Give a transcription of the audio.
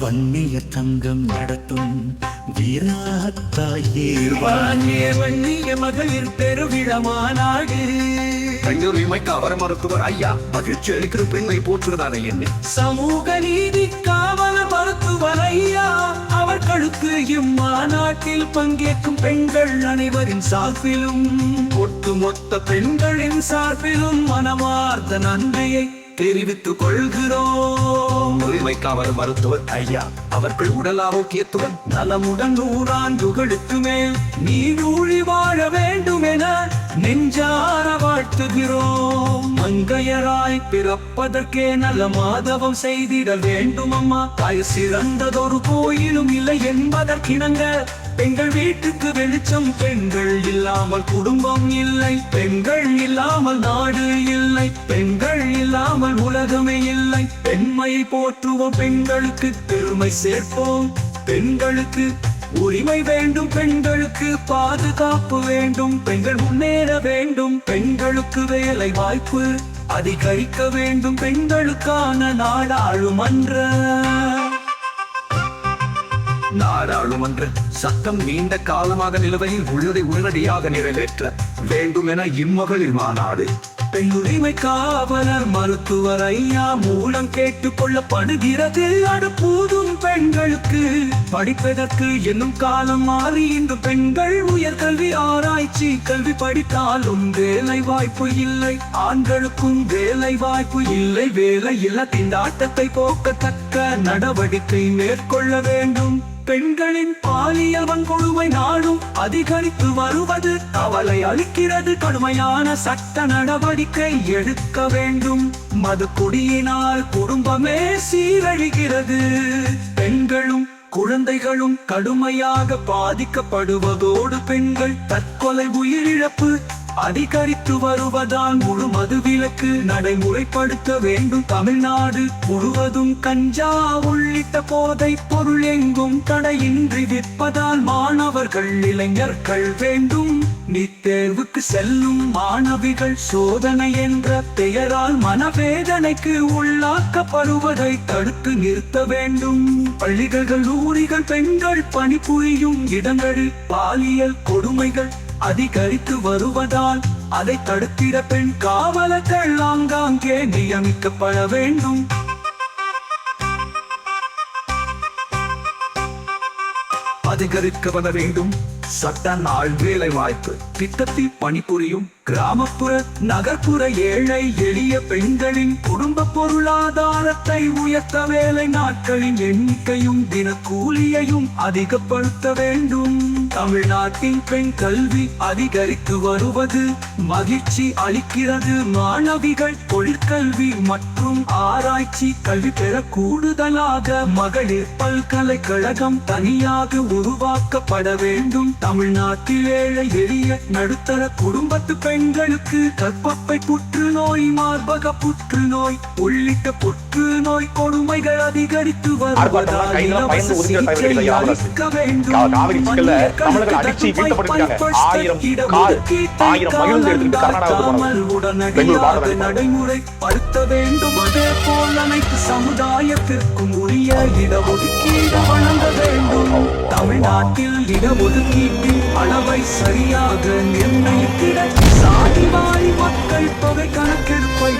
வன்னிய தங்கம் நடத்தும் வீராத்தாயே வாங்கிய வன்னிய மகளிர் பெருவிழா மாநாடு. கல்லூரிமைக்கு அவர் மருத்துவர் ஐயா மகிழ்ச்சி அளிக்கிற பெண்ணை போற்றுவதான என்ன. சமூக நீதி காவல மருத்துவர் ஐயா அவர்களுக்கு இம்மாநாட்டில் பங்கேற்கும் பெண்கள் அனைவரின் சார்பிலும். ஒட்டுமொத்த பெண்களின் சார்பிலும் மனமார்ந்த நன்மையை தெரிவித்துக் கொள்கிறோம். உரிமைக்கு அவர் மருத்துவர் ஐயா அவர்கள் உடல் ஆரோக்கியத்துடன் நலமுடன் நூறாண்டுகளுக்கு மேல் நீடூழி வாழ வேண்டும் என நெஞ்சார வாழ்த்துகிறோம். மங்கையராய் பிறப்பதற்கே நல்ல மாதவம் செய்திட வேண்டும் அம்மா தாய் சிறந்ததொரு கோயிலும் இல்லை என்பதற்கிணங்க பெண்கள் வீட்டுக்கு வெளிச்சம் பெண்கள் இல்லாமல் குடும்பம் இல்லை. பெண்கள் இல்லாமல் நாடு இல்லை. பெண்கள் இல்லாமல் உலகமே இல்லை. பெண்மையை போற்றுவோம் பெண்களுக்கு பெருமை சேர்ப்போம். பெண்களுக்கு உரிமை வேண்டும் பெண்களுக்கு பாதுகாப்பு வேண்டும். பெண்கள் முன்னேற வேண்டும் பெண்களுக்கு வேலை வாய்ப்பு அதிகரிக்க வேண்டும். பெண்களுக்கான நாடாளுமன்ற நாடாளுமன்ற சட்டம் நீண்ட காலமாக நிலுவையில் உள்ளதை உடனடியாக நிறைவேற்ற வேண்டும் என இம்மகளிர் மாநாடு. பெண்ணுரிமை காவலர் மருத்துவர் ஐயா மூலம் கேட்டுக் கொள்ளப்படுகிறது அடுப்பூதும் பெண்களுக்கு. படிப்பதற்கு என்னும் காலம் மாறி இன்று பெண்கள் உயர்கல்வி ஆராய்ச்சி கல்வி படித்தாலும் வேலை வாய்ப்பு இல்லை. ஆண்களுக்கும் வேலை வாய்ப்பு இல்லை. வேலை இல்ல திண்டாட்டத்தை போக்கத்தக்க நடவடிக்கை மேற்கொள்ள வேண்டும். பெண்களின் பாலியல் வன்கொடுமை நாடும் அதிகரித்து வருவது அவளை அளிக்கிறது கடுமையான சட்ட நடவடிக்கை எடுக்க வேண்டும். மது குடியினால் குடும்பமே சீரழிகிறது. பெண்களும் குழந்தைகளும் கடுமையாக பாதிக்கப்படுவதோடு பெண்கள் தற்கொலை உயிரிழப்பு அதிகரித்து வருவதால் முழு மதுவிலக்கு நடைமுறைப்படுத்த வேண்டும். தமிழ்நாடு முழுவதும் கஞ்சா உள்ளிட்ட போதை பொருள் எங்கும் தடையின்றி விற்பதால் மாணவர்கள் இளைஞர்கள் வேண்டும். நீட் தேர்வுக்கு செல்லும் மாணவிகள் சோதனை என்ற பெயரால் மனவேதனைக்கு உள்ளாக்கப்படுவதை தடுத்து நிறுத்த வேண்டும். பள்ளிகள் ஊரிகள் பெண்கள் பணிபுரியும் இடங்களில் பாலியல் கொடுமைகள் அதிகரித்து வருவதால் அதை தடுத்திட பெண் காவலர்கள் ஆங்காங்கே நியமிக்கப்பட வேண்டும். அதிகரிக்கப்பட வேண்டும். சட்ட நாள் வேலை வாய்ப்பு திட்டத்தில் பணிபுரியும் கிராமப்புற நகர்ப்புற ஏழை எளிய பெண்களின் குடும்ப பொருளாதாரத்தை உயர்த்த வேலை நாட்களின் எண்ணிக்கையும் தினக்கூலியையும் அதிகப்படுத்த வேண்டும். தமிழ்நாட்டின் பெண் கல்வி அதிகரித்து வருவது மகிழ்ச்சி அளிக்கிறது. மாணவிகள் தொழிற்கல்வி மற்றும் ஆராய்ச்சி கல்வி பெற கூடுதலாக மகளிர் பல்கலைக்கழகம் தனியாக உருவாக்கப்பட வேண்டும். தமிழ்நாட்டில் ஏழை எளிய நடுத்தர குடும்பத்து பெண்களுக்கு கர்ப்பப்பை புற்றுநோய் மார்பக புற்றுநோய் உள்ளிட்ட புற்றுநோய் கொடுமைகள் அதிகரித்து வருவதால் இலவச சிகிச்சை அளிக்க வேண்டும். தமிழர்கள் அடிச்சு வீழ்த்தப்பட்டிருக்காங்க. ஆயிரம் கார், ஆயிரம் மகிழ்ந்து எடுத்துட்டு கர்நாடகாவுக்கு போனாங்க. பெங்களூர் பாரத உடனடியாக நடைமுறைப்படுத்த வேண்டும் அதே போல் அனைத்து சமுதாயத்திற்கும் உரிய இடஒதுக்கீடு வழங்க வேண்டும் தமிழ்நாட்டில் இடஒதுக்கீட்டின் அளவை சரியாக நிர்ணயித்திட சாதி வாரி மக்கள் தொகை கணக்கெடுப்பை